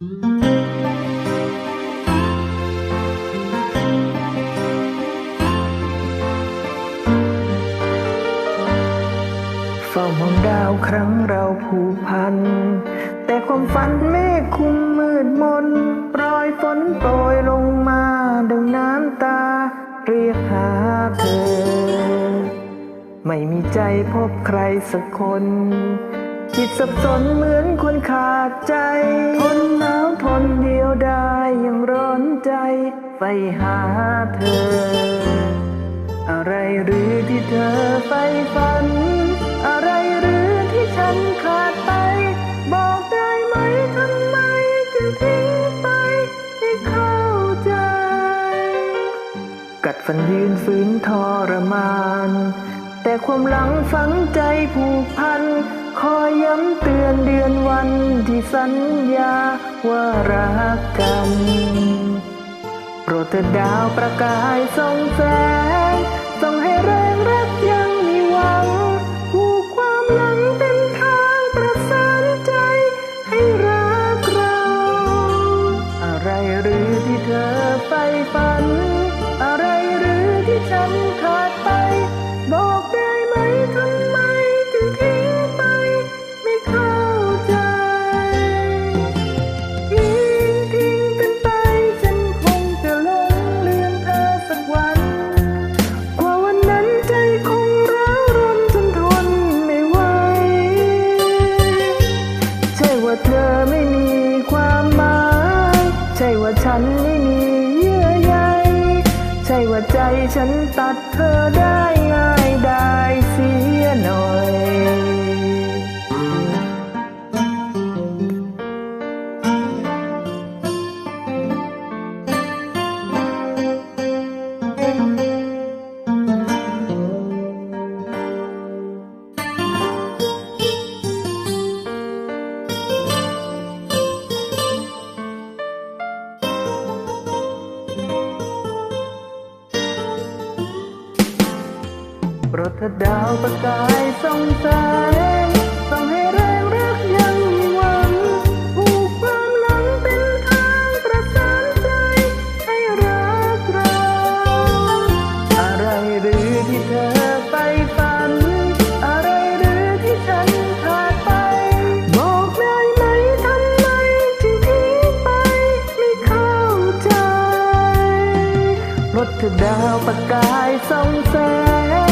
เฝ้ามองดาวครั้งเราผูกพัน แต่ความฝันเมฆคุมมืดมนโปรยฝนโปรยลงมาดังน้ำตา เรียกหาเธอ ไม่มีใจพบใครสักคน จิตสับสนเหมือนคนขาดใจ ทนหนาวทนเดียวได้ยังร้อนใจ ไปหาเธอ อะไรหรือที่เธอใฝ่ฝัน อะไรหรือที่ฉันขาดไป บอกได้ไหมทำไมจึงทิ้งไปให้เข้าใจ กัดฟันยืนฝืนทรมาน แต่ความหลังฝังใจผูกพัน คอยย้ำเตือนเดือนวันที่สัญญาว่ารักกัน โปรดเถิดดาวประกายส่องแสงส่อง ฉันไม่มีเยื่อใยใช่ว่าใจฉันตัดเธอได้ง่ายได้ โปรดเถิดดาวประกายส่องแสงส่องให้แรงรักยังมีหวังผูกความหลังเป็นทางประสานใจให้รักเราอะไรหรือที่เธอไปฝัน อะไรหรือที่ฉันขาดไป บอกได้ไหมทำไมจึงทิ้งไปไม่เข้าใจรถเธอดาวประกายส่องแสง